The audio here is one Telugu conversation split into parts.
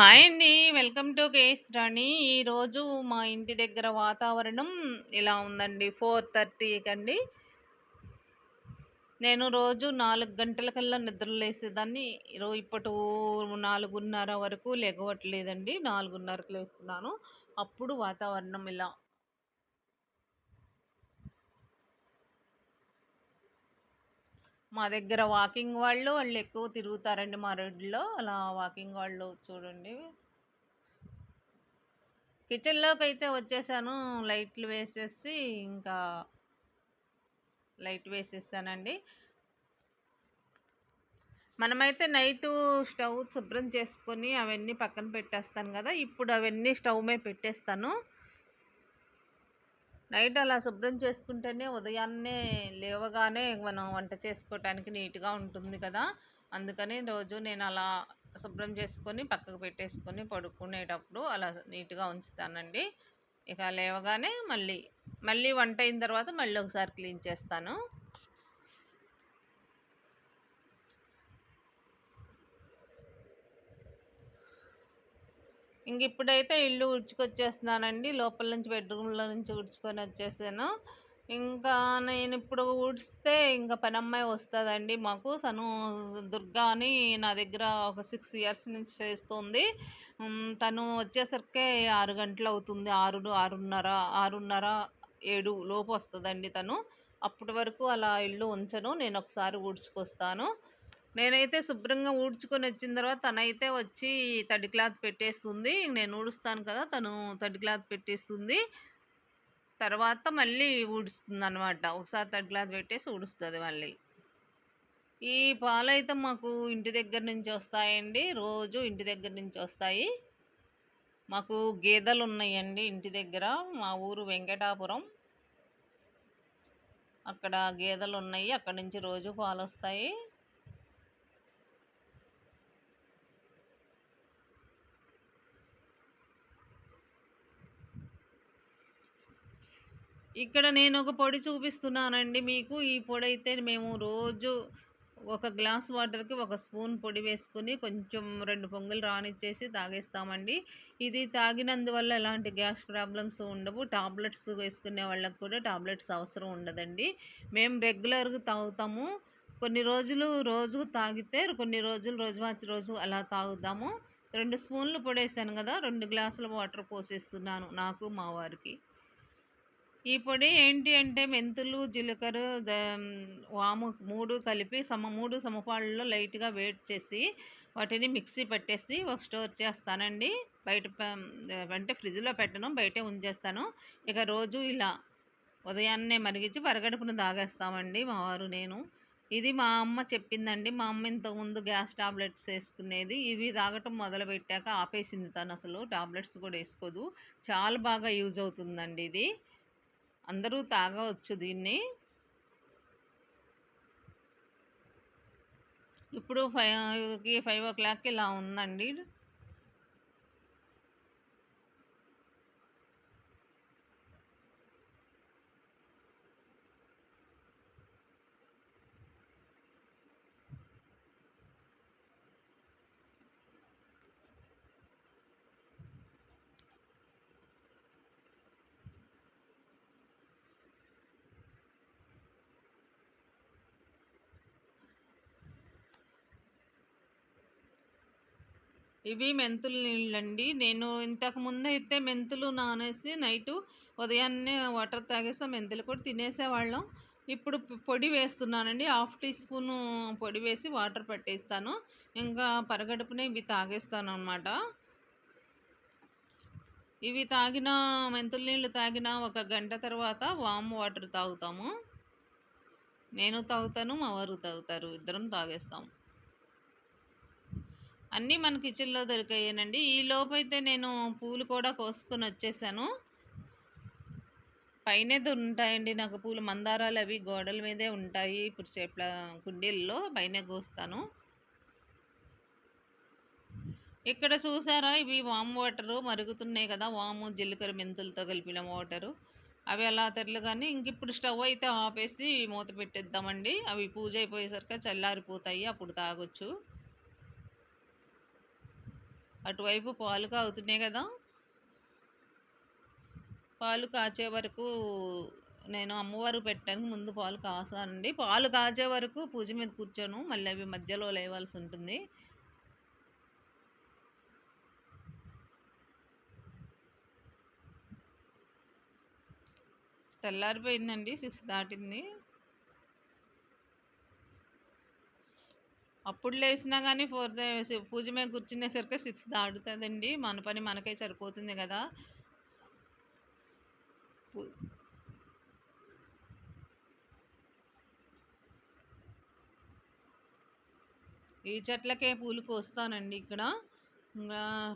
హాయ్ అండి. Welcome to KS Rani. ఈరోజు మా ఇంటి దగ్గర వాతావరణం ఇలా ఉందండి. 4:30 కండి. నేను రోజు నాలుగు గంటలకల్లా నిద్ర లేసేదాన్ని. రో ఇప్పుడు 4:30 వరకు లేగవట్లేదండి నాలుగున్నరకు లేస్తున్నాను. అప్పుడు వాతావరణం ఇలా మా దగ్గర వాకింగ్ వాళ్ళు, వాళ్ళు ఎక్కువ తిరుగుతారండి మా రోడ్లో. అలా వాకింగ్ వాళ్ళు చూడండి. కిచెన్లోకి అయితే వచ్చేసాను. లైట్లు వేసేసి ఇంకా లైట్ వేసేస్తానండి మనమైతే నైటు స్టవ్ శుభ్రం చేసుకొని అవన్నీ పక్కన పెట్టేస్తాను కదా ఇప్పుడు అవన్నీ స్టవ్ మీద పెట్టేస్తాను. నైట్ అలా శుభ్రం చేసుకుంటేనే ఉదయాన్నే లేవగానే మనం వంట చేసుకోవటానికి నీట్‌గా ఉంటుంది కదా! అందుకని రోజు నేను అలా శుభ్రం చేసుకొని పక్కకు పెట్టేసుకొని పడుకునేటప్పుడు అలా నీట్‌గా ఉంచుతానండి. ఇక లేవగానే మళ్ళీ, మళ్ళీ వంట అయిన తర్వాత మళ్ళీ ఒకసారి క్లీన్ చేస్తాను. ఇంక ఇప్పుడైతే ఇల్లు ఊడ్చుకొచ్చేస్తున్నానండి. లోపల నుంచి బెడ్‌రూమ్‌లో నుంచి ఊడ్చుకొని వచ్చేసాను. ఇంకా నేను ఇప్పుడు ఊడిస్తే ఇంకా పనమ్మాయి వస్తుందండి మాకు. సను దుర్గా అని నా దగ్గర ఒక సిక్స్ ఇయర్స్ నుంచి చేస్తుంది. తను వచ్చేసరికే 6 గంటలవుతుంది. 6, 6:30, 6:30, 7 లోపు వస్తుందండి తను. అప్పటి వరకు అలా ఇల్లు ఉంచను. నేను ఒకసారి ఊడ్చుకొస్తాను. నేనైతే శుభ్రంగా ఊడ్చుకొని వచ్చిన తర్వాత తనైతే వచ్చి తడి క్లాత్ పెట్టేస్తుంది. నేను ఊడుస్తాను కదా! తను తడి క్లాత్ పెట్టేస్తుంది. తర్వాత మళ్ళీ ఊడుస్తుంది అనమాట ఒకసారి తడి క్లాత్ పెట్టేసి ఊడుస్తుంది మళ్ళీ. ఈ పాలైతే మాకు ఇంటి దగ్గర నుంచి వస్తాయండి. రోజు ఇంటి దగ్గర నుంచి వస్తాయి. మాకు గేదెలున్నాయండి ఇంటి దగ్గర. మా ఊరు వెంకటాపురం. అక్కడ గేదెలున్నాయి. అక్కడి నుంచి రోజు పాలు వస్తాయి ఇక్కడ నేను ఒక పొడి చూపిస్తున్నానండి మీకు. ఈ పొడి అయితే మేము రోజు ఒక గ్లాస్ వాటర్‌కి ఒక స్పూన్ పొడి వేసుకుని కొంచెం రెండు పొంగులు రానిచ్చేసి తాగేస్తామండి. ఇది తాగినందువల్ల ఎలాంటి గ్యాస్ ప్రాబ్లమ్స్ ఉండవు. టాబ్లెట్స్ వేసుకునే వాళ్ళకి కూడా టాబ్లెట్స్ అవసరం ఉండదండి. మేము రెగ్యులర్‌గా తాగుతాము. కొన్ని రోజులు రోజు తాగితే కొన్ని రోజులు రోజు మార్చి రోజు అలా తాగుతాము. రెండు స్పూన్లు పొడేసాను కదా రెండు గ్లాసుల వాటర్ పోసేస్తున్నాను నాకు, మా వారికి. ఈ పొడి ఏంటి అంటే మెంతులు, జీలకర్ర, ద వాము మూడు కలిపి సమ మూడు సమపాళ్ళలో లైట్‌గా వేట్ చేసి వాటిని మిక్సీ పట్టేసి ఒక స్టోర్ చేస్తానండి. బయట అంటే ఫ్రిడ్జ్‌లో పెట్టను. బయటే ఉంచేస్తాను. ఇక రోజు ఇలా ఉదయాన్నే మరిగించి పరగడుపును తాగేస్తామండి మా వారు, నేను. ఇది మా అమ్మ చెప్పిందండి. మా అమ్మ ఇంతకుముందు గ్యాస్ టాబ్లెట్స్ వేసుకునేది ఇవి తాగటం మొదలుపెట్టాక ఆపేసింది తను అసలు టాబ్లెట్స్ కూడా వేసుకోదు చాలా బాగా యూజ్ అవుతుందండి ఇది. అందరూ తాగవచ్చు దీన్ని. ఇప్పుడు 5కి 5:00కి ఇలా ఉందండి. ఇవి మెంతులు నీళ్ళండి. నేను ఇంతకు ముందైతే మెంతులు నానేసి నైటు ఉదయాన్నే వాటర్ తాగేసి మెంతులు కూడా తినేసేవాళ్ళం. ఇప్పుడు పొడి వేస్తున్నానండి. హాఫ్ టీ స్పూను పొడి వేసి వాటర్ పట్టేస్తాను. ఇంకా పరగడుపునే ఇవి తాగేస్తాను అనమాట ఇవి తాగిన మెంతుల నీళ్ళు తాగిన ఒక గంట తర్వాత వామ్ వాటర్ తాగుతాము. నేను తాగుతాను. మా వారు తాగుతారు. ఇద్దరం తాగేస్తాము అన్నీ మన కిచెన్‌లో దొరికాయేనండి. లోపైతే నేను పూలు కూడా కోసుకొని వచ్చేసాను పైనే ఉంటాయండి నాకు పూలు. మందారాలు అవి గోడల మీదే ఉంటాయి. ఇప్పుడు చేపల కుండీల్లో పైన కోస్తాను. ఇక్కడ చూసారా ఇవి వామ్ వాటరు మరుగుతున్నాయి కదా! వాము, జీలకర్ర, మెంతులతో కలిపిన వాటరు. అవి అలా తెరలగానే ఇంకిప్పుడు స్టవ్ అయితే ఆపేసి మూత పెట్టేద్దామండి. అవి పూజ అయిపోయేసరికి చల్లారిపోతాయి. అప్పుడు తాగొచ్చు. అటువైపు పాలు కాగుతున్నాయి కదా. పాలు కాచే వరకు నేను అమ్మవారు పెట్టడానికి ముందు పాలు కాస్తానండి పాలు కాచే వరకు పూజ మీద కూర్చోను. మళ్ళీ అవి మధ్యలో లేవాల్సి ఉంటుంది. తెల్లారిపోయిందండి. సిక్స్ దాటింది. అప్పుడు లేచినా కానీ ఫోర్ పూజ మీద కూర్చునేసరికి సిక్స్ దాటుతుందండి. మన పని మనకే సరిపోతుంది కదా. ఈ చెట్లకే పూలు కోస్తానండి ఇక్కడ.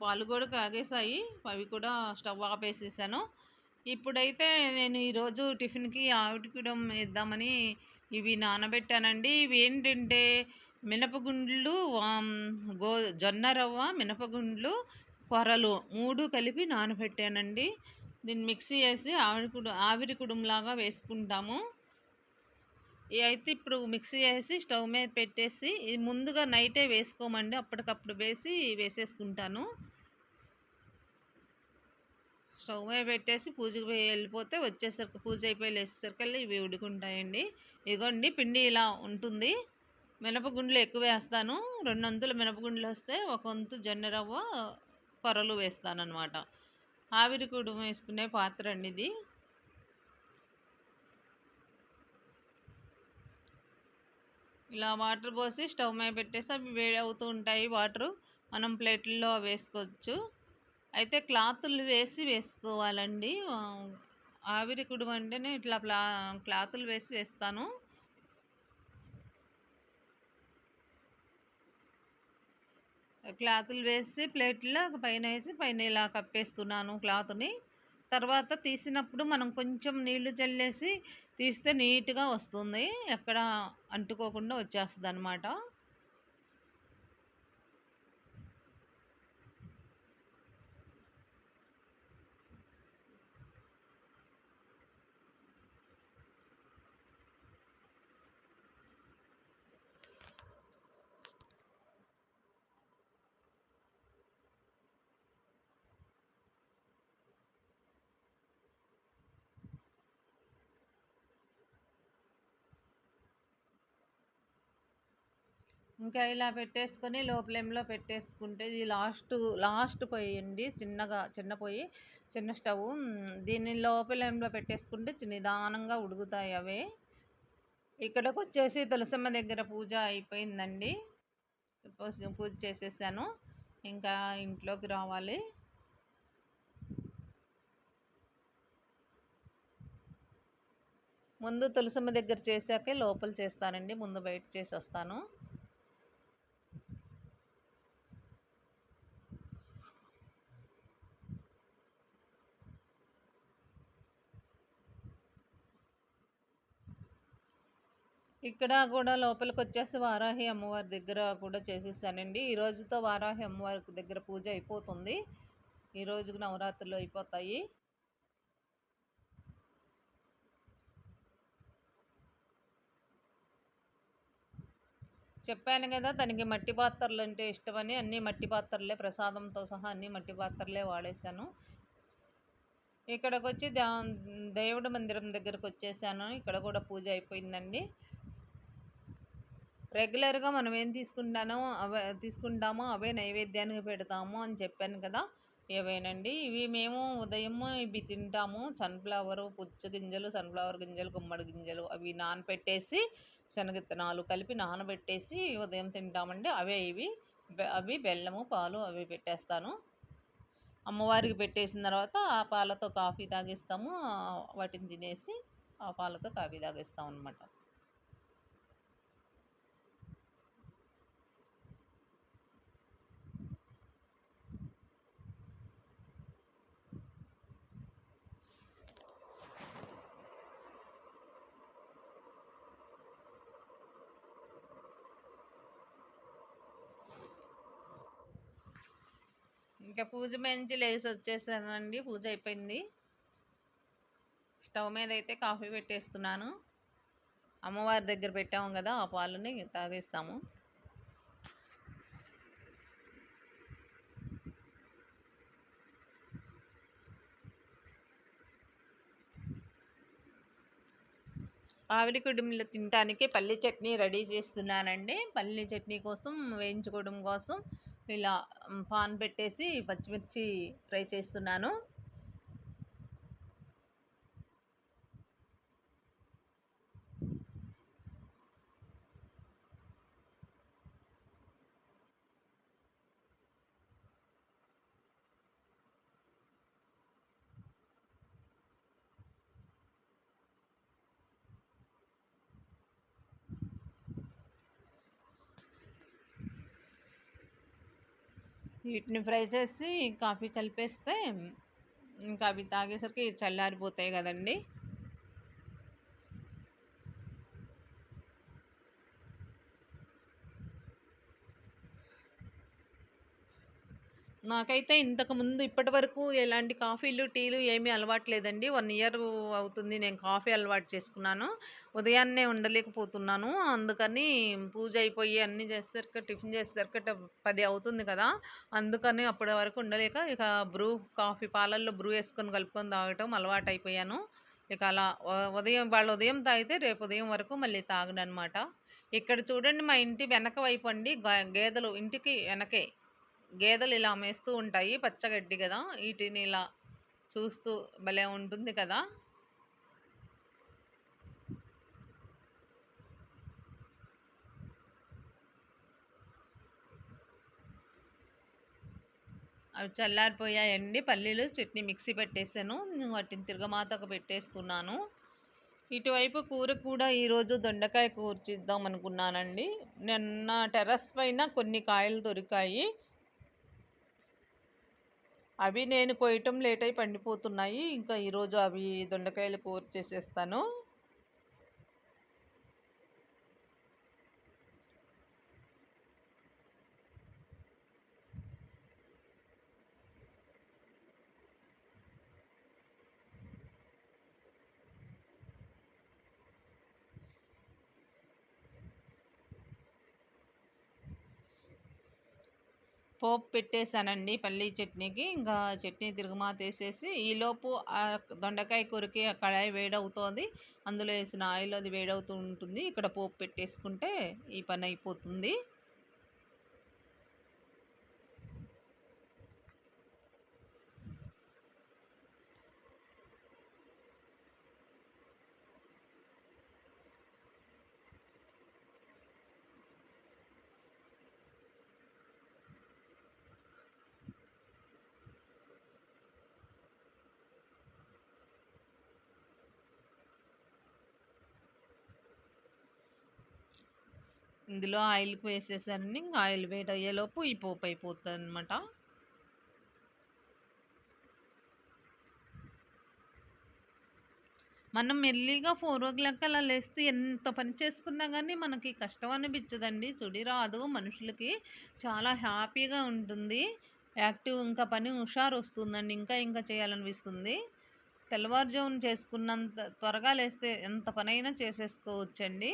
పాలు కూడా కాగేసాయి అవి కూడా స్టవ్ ఆపేసేసాను. ఇప్పుడైతే నేను ఈరోజు టిఫిన్కి ఆవిడ కూడా ఇద్దామని ఇవి నానబెట్టానండి. ఇవి ఏంటంటే మినపగుండ్లు గో జొన్న రవ్వ మినపగుండ్లు కొరలు మూడు కలిపి నానబెట్టానండి. దీన్ని మిక్సీ చేసి ఆవిరి కుడు ఆవిరి కుడుంలాగా వేసుకుంటాము. అయితే ఇప్పుడు మిక్సీ చేసి స్టవ్ మీద పెట్టేసి ముందుగా నైటే వేసుకోమండి. అప్పటికప్పుడు వేసి వేసేసుకుంటాను. స్టవ్ మీద పెట్టేసి పూజకి వెళ్ళిపోతే వచ్చేసరికి పూజ అయిపోయి లేచేసరికి ఇవి ఉడుకుంటాయండి. ఇగోండి పిండి ఇలా ఉంటుంది. మినపగుండ్లు ఎక్కువ వేస్తాను రెండు వంతుల మినపగుండ్లు వస్తే ఒక వంతు జొన్న రవ్వ కొరలు వేస్తాను ఆవిరి కుడు వేసుకునే పాత్ర అండి ఇది ఇలా వాటర్ పోసి స్టవ్ మీద పెట్టేసి అవి వేడి అవుతూ ఉంటాయి వాటరు. మనం ప్లేట్లలో వేసుకోవచ్చు. అయితే క్లాతులు వేసి వేసుకోవాలండి. ఆవిరి కుడుము అంటేనే ఇట్లా ప్లా క్లాతులు వేసి వేస్తాను. క్లాతులు వేసి ప్లేట్లో పైన వేసి పైన ఇలా కప్పేస్తున్నాను క్లాత్ని. తర్వాత తీసినప్పుడు మనం కొంచెం నీళ్ళు చల్లేసి తీస్తే నీట్గా వస్తుంది. ఎక్కడ అంటుకోకుండా వచ్చేస్తుంది అనమాట ఇంకా ఇలా పెట్టేసుకొని లో ఫ్లేమ్లో పెట్టేసుకుంటే ఇది లాస్ట్ లాస్ట్ పొయ్యి అండి. చిన్నగా చిన్న పొయ్యి చిన్న స్టవ్. దీన్ని లో ఫ్లేమ్లో పెట్టేసుకుంటే నిదానంగా ఉడుకుతాయి అవే. ఇక్కడికి వచ్చేసి తులసమ్మ దగ్గర పూజ అయిపోయిందండి. పూజ చేసేసాను. ఇంకా ఇంట్లోకి రావాలి. ముందు తులసమ్మ దగ్గర చేశాకే లోపల చేస్తానండి. ముందు బయట చేసి వస్తాను ఇక్కడ కూడా లోపలికి వచ్చేసి వారాహి అమ్మవారి దగ్గర కూడా చేసేసానండి. ఈ రోజుతో వారాహి అమ్మవారి దగ్గర పూజ అయిపోతుంది. ఈ రోజుకు నవరాత్రులు అయిపోతాయి. చెప్పాను కదా తనకి మట్టి పాత్రలు అంటే ఇష్టమని అన్ని మట్టి పాత్రలే ప్రసాదంతో సహా అన్ని మట్టి పాత్రలే వాడేశాను. ఇక్కడికి వచ్చి దేవుడి మందిరం దగ్గరకు వచ్చేసాను ఇక్కడ కూడా పూజ అయిపోయిందండి. రెగ్యులర్గా మనం ఏం తీసుకుంటానో అవే తీసుకుంటామో అవే నైవేద్యానికి పెడతాము అని చెప్పాను కదా! ఏవేనండి? ఇవి మేము ఉదయం ఇవి తింటాము. సన్ఫ్లవర్ పుచ్చు గింజలు సన్ఫ్లవర్ గింజలు గుమ్మడి గింజలు అవి నానబెట్టేసి శనగిత్తనాలు కలిపి నానబెట్టేసి ఉదయం తింటామండి. అవే ఇవి. అవి బెల్లము పాలు అవి పెట్టేస్తాను. అమ్మవారికి పెట్టేసిన తర్వాత ఆ పాలతో కాఫీ తాగిస్తాము. వాటిని తినేసి ఆ పాలతో కాఫీ తాగిస్తాం అనమాట ఇంకా పూజ మంచి లేసి వచ్చేసానండి. పూజ అయిపోయింది. స్టవ్ మీద అయితే కాఫీ పెట్టేస్తున్నాను. అమ్మవారి దగ్గర పెట్టాము కదా ఆ పాలని తాగేస్తాము. ఆవిడ కుటుంబంలో తినటానికి పల్లి చట్నీ రెడీ చేస్తున్నానండి. పల్లి చట్నీ కోసం వేయించుకోవడం కోసం ఇలా పాన్ పెట్టేసి పచ్చిమిర్చి ఫ్రై చేస్తున్నాను. వీటిని ఫ్రై చేసి కాఫీ కలిపేస్తే ఇంకా అవి తాగేసరికి చల్లారిపోతాయి కదండి. నాకైతే ఇంతకుముందు ఇప్పటి వరకు ఎలాంటి కాఫీలు టీలు ఏమీ అలవాటు లేదండి. వన్ ఇయర్ అవుతుంది నేను కాఫీ అలవాటు చేసుకున్నాను. ఉదయాన్నే ఉండలేకపోతున్నాను. అందుకని పూజ అయిపోయి అన్నీ చేసేసరికి టిఫిన్ చేసేసరికి పది అవుతుంది కదా. అందుకని అప్పటి వరకు ఉండలేక ఇక బ్రూ కాఫీ పాలల్లో బ్రూ వేసుకొని కలుపుకొని తాగటం అలవాటు అయిపోయాను. ఇక అలా ఉదయం వాళ్ళు ఉదయం తాగితే రేపు ఉదయం వరకు మళ్ళీ తాగనమాట ఇక్కడ చూడండి మా ఇంటి వెనక వైపు అండి గేదెలు ఇంటికి వెనకే గేదెలు ఇలా మేస్తూ ఉంటాయి పచ్చగడ్డి కదా వీటిని ఇలా చూస్తూ భలే ఉంటుంది కదా. అవి చల్లారిపోయాయండి పల్లీలు చట్నీ మిక్సీ పెట్టేసాను వాటిని తిరగమాతకు పెట్టేస్తున్నాను. ఇటువైపు కూర కూడా ఈరోజు దొండకాయ కూర చేద్దాం అనుకున్నానండి. నిన్న టెర్రస్ పైన కొన్ని కాయలు దొరికాయి. అవి నేను కొయ్యటం లేట్ అయి పండిపోతున్నాయి. ఇంకా ఈరోజు అవి దొండకాయలు కూర చేసేస్తాను. పోపు పెట్టేశానండి పల్లీ చట్నీకి. ఇంకా చట్నీ తిరుగుమాత వేసేసి ఈలోపు దొండకాయ కూరకి కళాయి వేడవుతోంది. అందులో వేసిన ఆయిల్ అది వేడవుతూ ఉంటుంది. ఇక్కడ పోపు పెట్టేసుకుంటే ఈ పని అయిపోతుంది. ఇందులో ఆయిల్కి వేసేసానండి ఇంకా ఆయిల్ వేడి అయ్యేలోపు ఈ పోపు అయిపోతుంది అనమాట మనం మెల్లిగా ఫోర్ ఓ క్లాక్ అలా లేస్తే ఎంత పని చేసుకున్నా కానీ మనకి కష్టం అనిపించదండి చుడి రాదు మనుషులకి చాలా హ్యాపీగా ఉంటుంది. యాక్టివ్ ఇంకా పని హుషారు వస్తుందండి ఇంకా ఇంకా చేయాలనిపిస్తుంది. తెల్లవారుజామున చేసుకున్నంత త్వరగా లేస్తే ఎంత పనైనా చేసేసుకోవచ్చండి.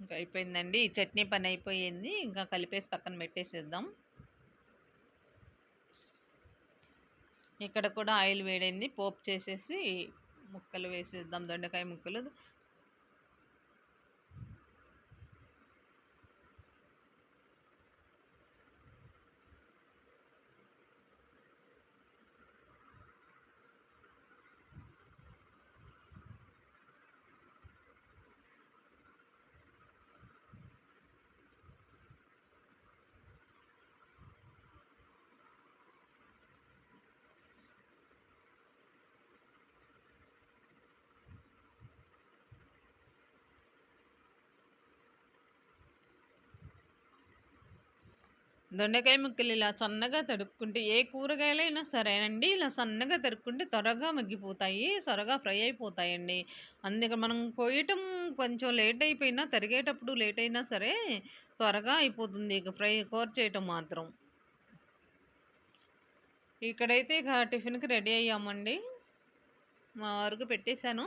ఇంకా అయిపోయిందండి. ఈ చట్నీ పని అయిపోయింది. ఇంకా కలిపేసి పక్కన పెట్టేసేద్దాం. ఇక్కడ కూడా ఆయిల్ వేడైంది. పోపు చేసేసి ముక్కలు వేసేద్దాం. దొండకాయ ముక్కలు. దొండకాయ ముక్కలు ఇలా సన్నగా తడుపుకుంటే ఏ కూరగాయలైనా సరేనండి ఇలా సన్నగా తడుపుకుంటే త్వరగా మగ్గిపోతాయి త్వరగా ఫ్రై అయిపోతాయండి. అందుకే మనం కోయటం కొంచెం లేట్ అయిపోయినా తరిగేటప్పుడు లేట్ అయినా సరే త్వరగా అయిపోతుంది ఇక ఫ్రై కూర చేయటం మాత్రం. ఇక్కడైతే ఇక టిఫిన్కి రెడీ అయ్యామండి. మా వరకు పెట్టేశాను.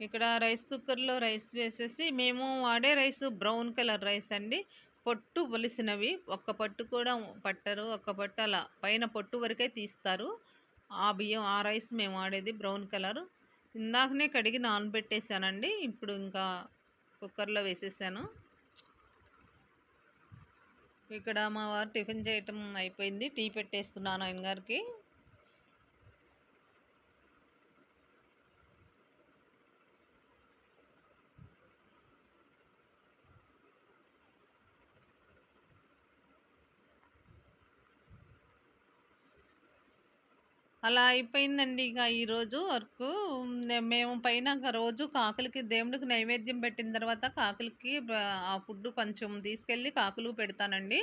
ఇక్కడ రైస్ కుక్కర్‌లో రైస్ వేసేసి మేము వాడే రైస్ బ్రౌన్ కలర్ రైస్ అండి. పొట్టు ఒలిసినవి. ఒక్క పట్టు కూడా పట్టరు. ఒక్క పట్టు అలా పైన పొట్టు వరకే తీస్తారు. ఆ బియ్యం ఆ రైస్ మేము వాడేది బ్రౌన్ కలర్. ఇందాకనే కడిగి నానబెట్టేసానండి. ఇప్పుడు ఇంకా కుక్కర్‌లో వేసేసాను. ఇక్కడ మా వారు టిఫిన్ చేయటం అయిపోయింది. టీ పెట్టేస్తున్నాను ఆయన గారికి. అలా అయిపోయిందండి ఇక ఈరోజు వర్కు. మేము పైన రోజు కాకులకి దేవుడికి నైవేద్యం పెట్టిన తర్వాత కాకులకి ఆ ఫుడ్ కొంచెం తీసుకెళ్ళి కాకులు పెడతానండి.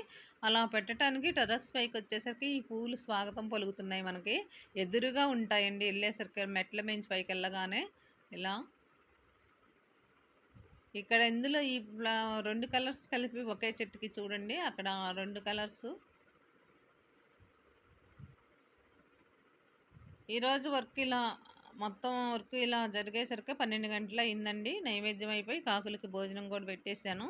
అలా పెట్టడానికి టెర్రస్ పైకి వచ్చేసరికి ఈ పూలు స్వాగతం పలుకుతున్నాయి మనకి. ఎదురుగా ఉంటాయండి వెళ్ళేసరికి మెట్ల మించి పైకెళ్ళగానే ఇలా. ఇక్కడ ఇందులో ఈ రెండు కలర్స్ కలిపి ఒకే చెట్టుకి చూడండి. అక్కడ రెండు కలర్సు. ఈరోజు వర్క్ ఇలా మొత్తం వర్క్ ఇలా జరిగేసరికి పన్నెండు గంటల అయిందండి నైవేద్యం అయిపోయి కాకులకి భోజనం కూడా పెట్టేశాను.